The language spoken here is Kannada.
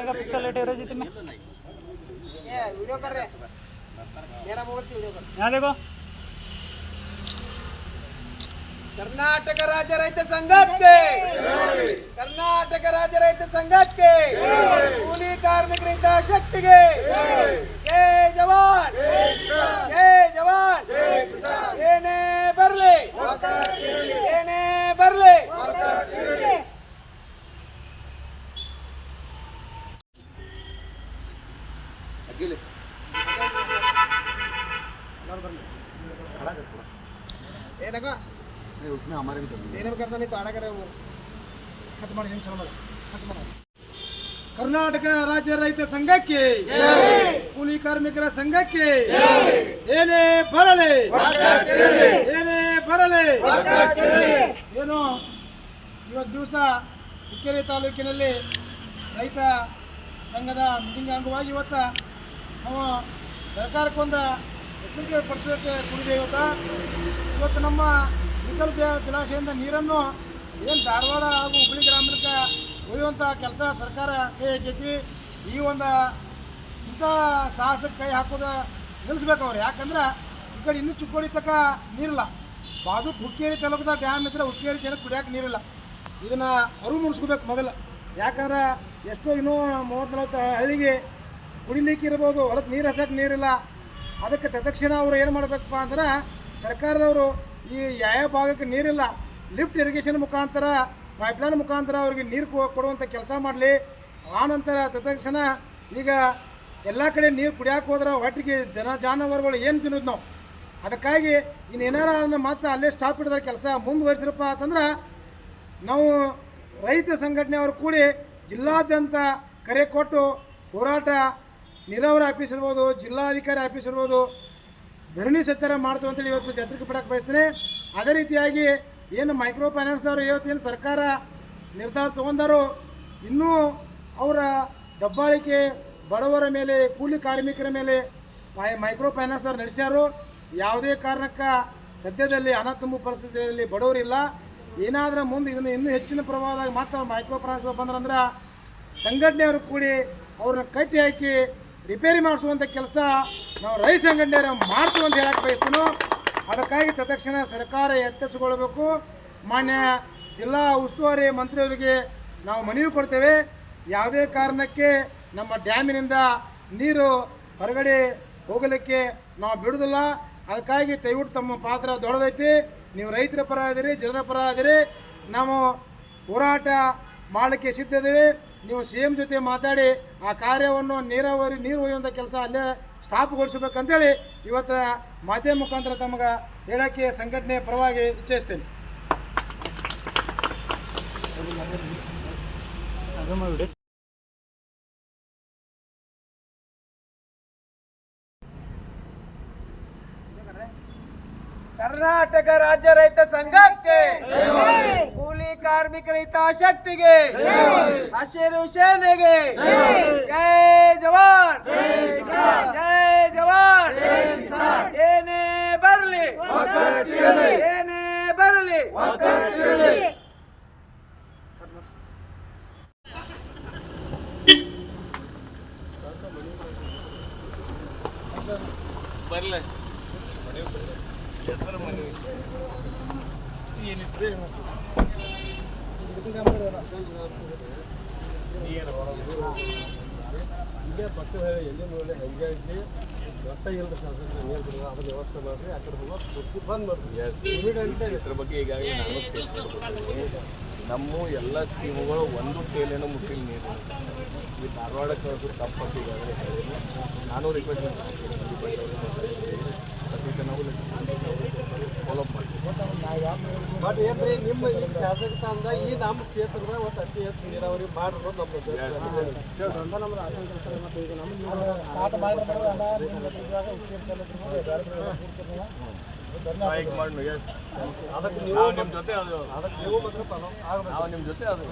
मेगा पिक्सल एट एवरेज इसमें ये वीडियो कर रहे हैं मेरा मोबाइल से वीडियो कर यहाँ देखो ಕರ್ನಾಟಕ ರಾಜ್ಯ ರೈತ ಸಂಘಕ್ಕೆ ಕರ್ನಾಟಕ ರಾಜ್ಯ ರೈತ ಸಂಘಕ್ಕೆ ಕೂಲಿ ಕಾರ್ಮಿಕ ರೈತ ಶಕ್ತಿಗೆ ಏನಕ್ಕ नहीं उसमें हमारे भी जमीन देने में करता नहीं तो आड़ा करे वो ಕಟ್ ಮಾಡಿ ನಿಮಿಷ ಕಟ್ ಮಾಡಿ ಕರ್ನಾಟಕ ರಾಜ್ಯ ರೈತ ಸಂಘಕ್ಕೆ ಕೂಲಿ ಕಾರ್ಮಿಕರ ಸಂಘಕ್ಕೆ ಏನೇ ಬರಲಿ ಏನೇ ಬರಲಿ ಏನು ಇವತ್ತು ದಿವಸ ಹುಕ್ಕೇರಿ ತಾಲೂಕಿನಲ್ಲಿ ರೈತ ಸಂಘದ ಮೀಟಿಂಗ್ ಅಂಗವಾಗಿ ಇವತ್ತ ನಾವು ಸರ್ಕಾರಕ್ಕೊಂದು ಎಚ್ಚರಿಕೆ ಪಡಿಸೋಕ್ಕೆ ಕೂಡಿದೆ ಇವತ್ತು ಇವತ್ತು ನಮ್ಮ ವಿಕಲ್ಪ ಜಲಾಶಯದಿಂದ ನೀರನ್ನು ಏನು ಧಾರವಾಡ ಹಾಗೂ ಹುಬ್ಬಳ್ಳಿ ಗ್ರಾಮಕ್ಕೆ ಒಯ್ಯುವಂಥ ಕೆಲಸ ಸರ್ಕಾರ ಕೈ ಹಾಕೈತಿ. ಈ ಒಂದು ಇಂಥ ಸಾಹಸಕ್ಕೆ ಕೈ ಹಾಕೋದು ನಿಲ್ಲಿಸ್ಬೇಕು ಅವ್ರು. ಯಾಕಂದ್ರೆ ಈ ಕಡೆ ಇನ್ನೂ ಚಿಕ್ಕೋಡಿ ತಕ್ಕ ನೀರಿಲ್ಲ. ಬಾಜು ಹುಕ್ಕೇರಿ ತಾಲೂಕದ ಡ್ಯಾಮ್ ಇದ್ರೆ ಹುಕ್ಕೇರಿ ಜನಕ್ಕೆ ಕುಡಿಯೋಕೆ ನೀರಿಲ್ಲ. ಇದನ್ನು ಅರಿವು ಮೂಡಿಸ್ಕೋಬೇಕು ಮೊದಲು. ಯಾಕಂದ್ರೆ ಎಷ್ಟೋ ಇನ್ನೂ ಮೂವತ್ತು ಹಳ್ಳಿಗೆ ಕುಡಿಲಿಕ್ಕೆ ಇರ್ಬೋದು, ಹೊಲಕ್ಕೆ ನೀರು ಹಸಕ್ಕೆ ನೀರಿಲ್ಲ. ಅದಕ್ಕೆ ತತ್ಕ್ಷಣ ಅವರು ಏನು ಮಾಡಬೇಕಪ್ಪ ಅಂದ್ರೆ, ಸರ್ಕಾರದವರು ಈ ಯಾವ ಭಾಗಕ್ಕೆ ನೀರಿಲ್ಲ. ಲಿಫ್ಟ್ ಇರಿಗೇಷನ್ ಮುಖಾಂತರ ಪೈಪ್ಲೈನ್ ಮುಖಾಂತರ ಅವ್ರಿಗೆ ನೀರು ಕೊಡುವಂಥ ಕೆಲಸ ಮಾಡಲಿ. ಆನಂತರ ತತ್ಕ್ಷಣ ಈಗ ಎಲ್ಲ ಕಡೆ ನೀರು ಕುಡಿಯಕ್ಕೆ ಹೋದ್ರೆ ಒಟ್ಟಿಗೆ ಜನ ಜಾನುವಾರುಗಳು ಏನು ತಿನ್ನೋದು ನಾವು? ಅದಕ್ಕಾಗಿ ಇನ್ನೇನಾರ ಅದನ್ನ ಮತ್ತೆ ಅಲ್ಲೇ ಸ್ಟಾಪ್ ಇಡಿದ್ರೆ ಕೆಲಸ ಮುಂದುವರಿಸಿರಪ್ಪ ಅಂತಂದ್ರೆ, ನಾವು ರೈತ ಸಂಘಟನೆಯವರು ಕೂಡಿ ಜಿಲ್ಲಾದ್ಯಂತ ಕರೆ ಕೊಟ್ಟು ಹೋರಾಟ ನೀರಾವರಿ ಆಫೀಸ್ ಇರ್ಬೋದು, ಜಿಲ್ಲಾಧಿಕಾರಿ ಆಫೀಸ್ ಇರ್ಬೋದು, ಧರಣಿ ಸತ್ಯಾರ ಮಾಡ್ತು ಅಂತೇಳಿ ಇವತ್ತು ಎಚ್ಚರಿಕೆ ಪಡಕ್ಕೆ ಬಯಸ್ತೀನಿ. ಅದೇ ರೀತಿಯಾಗಿ ಏನು ಮೈಕ್ರೋ ಫೈನಾನ್ಸ್ ಅವರು ಇವತ್ತು ಏನು ಸರ್ಕಾರ ನಿರ್ಧಾರ ತೊಗೊಂಡಾರೋ ಇನ್ನೂ ಅವರ ದಬ್ಬಾಳಿಕೆ ಬಡವರ ಮೇಲೆ, ಕೂಲಿ ಕಾರ್ಮಿಕರ ಮೇಲೆ ಮೈಕ್ರೋ ಫೈನಾನ್ಸ್ ಅವ್ರು ನಡೆಸ್ಯಾರು. ಯಾವುದೇ ಕಾರಣಕ್ಕೆ ಸದ್ಯದಲ್ಲಿ ಹಣ ತುಂಬು ಪರಿಸ್ಥಿತಿಯಲ್ಲಿ ಬಡವರಿಲ್ಲ ಏನಾದರೂ ಮುಂದೆ ಇದನ್ನು ಇನ್ನೂ ಹೆಚ್ಚಿನ ಪ್ರಭಾವದಾಗ ಮಾತ್ರ ಮೈಕ್ರೋ ಫೈನಾನ್ಸ್ ಬಂದ್ರಂದ್ರೆ ಸಂಘಟನೆಯವರು ಕೂಡಿ ಅವ್ರನ್ನ ಕಟ್ಟಿ ಹಾಕಿ ರಿಪೇರಿ ಮಾಡಿಸುವಂಥ ಕೆಲಸ ನಾವು ರೈಸ್ ಸಂಘಟನೆಯವರು ಮಾಡ್ತೀವಿ ಅಂತ ಹೇಳಕ್ಕೆ ಬಯಸ್ತೀನೋ, ಅದಕ್ಕಾಗಿ ತತ್ಕ್ಷಣ ಸರ್ಕಾರ ಎತ್ತರಿಸಿಕೊಳ್ಬೇಕು ಮಾನ್ಯ ಜಿಲ್ಲಾ ಉಸ್ತುವಾರಿ ಮಂತ್ರಿಯವರಿಗೆ ನಾವು ಮನವಿ ಕೊಡ್ತೇವೆ. ಯಾವುದೇ ಕಾರಣಕ್ಕೆ ನಮ್ಮ ಡ್ಯಾಮಿನಿಂದ ನೀರು ಹೊರಗಡೆ ಹೋಗಲಿಕ್ಕೆ ನಾವು ಬಿಡೋದಿಲ್ಲ ಅದಕ್ಕಾಗಿ ದಯವಿಟ್ಟು ತಮ್ಮ ಪಾತ್ರ ದೊಡ್ಡದೈತಿ. ನೀವು ರೈತರ ಪರ ಇದ್ದೀರಿ, ಜನರ ಪರ ಆದರೆ ನಾವು ಹೋರಾಟ ಮಾಡಲಿಕ್ಕೆ ಸಿದ್ಧ ನೀವು ಸಿ ಎಂ ಜೊತೆ ಮಾತಾಡಿ ಆ ಕಾರ್ಯವನ್ನು ನೀರಾವರಿ, ನೀರು ಒಯ್ಯುವಂಥ ಕೆಲಸ ಅಲ್ಲೇ ಸ್ಟಾಪ್ಗೊಳಿಸ್ಬೇಕಂತೇಳಿ ಇವತ್ತು ಮಾಧ್ಯಮ ಮುಖಾಂತರ ತಮಗೆ ಹೇಳೋಕ್ಕೆ ಸಂಘಟನೆ ಪರವಾಗಿ ಇಚ್ಛಿಸ್ತೇನೆ. ಕರ್ನಾಟಕ ರಾಜ್ಯ ರೈತ ಸಂಘಕ್ಕೆ ಕೂಲಿ ಕಾರ್ಮಿಕ ರೈತ ಶಕ್ತಿಗೆ ಹಸಿರು ಸೇನೆಗೆ ಜೈ ಜವಾನ್ ಜೈ ಜವಾನ್, ಏನೇ ಬರಲಿ ಏನೇ ಬರಲಿ. ಇದೇ ಪಕ್ಕ ಎಲ್ಲಿ ನೋಡಿ ಹೆಂಗೆ ಐತಿ ಒಟ್ಟ ಇಲ್ರಿ ಶಾಸಕರು ವ್ಯವಸ್ಥೆ ಮಾಡ್ರಿ ಆ ಕಡೆ ಬಂದ್ ಇಮಿಡಿಯೇಟ್ ಇದ್ರ ಬಗ್ಗೆ ಈಗಾಗಲೇ ನಾನು. ನಮ್ಮ ಎಲ್ಲ ಸ್ಕೀಮ್ಗಳು ಒಂದು ಕೇಲೇನು ಮುಟ್ಟಿಲ್ಲ ನೀರು ಈ ಧಾರವಾಡ ಕಳಿಸು ತಪ್ಪು ಈಗಾಗಲೇ ನಾನು ರಿಕ್ವೆಸ್ಟ್ ಪ್ರತಿ ನಾವು ಫಾಲೋ ಮಾಡ್ತೀವಿ ಏನ್ರಿ ನಿಮ್ಮ ಈ ಶಾಸಕ ತಂದ ಈ ನಮ್ಮ ಕ್ಷೇತ್ರದ ಒಟ್ಟು ಅತಿ ಹೆಚ್ಚು ನೀರಾವರಿ ಮಾಡ್ರು ನಮ್ಮ ಅದಕ್ಕೆ ನೀವು ನಿಮ್ಮ ಜೊತೆ ಅದು. ಅದಕ್ಕೆ ನೀವು ಮಾತ್ರ ನಿಮ್ಮ ಜೊತೆ ಅದು.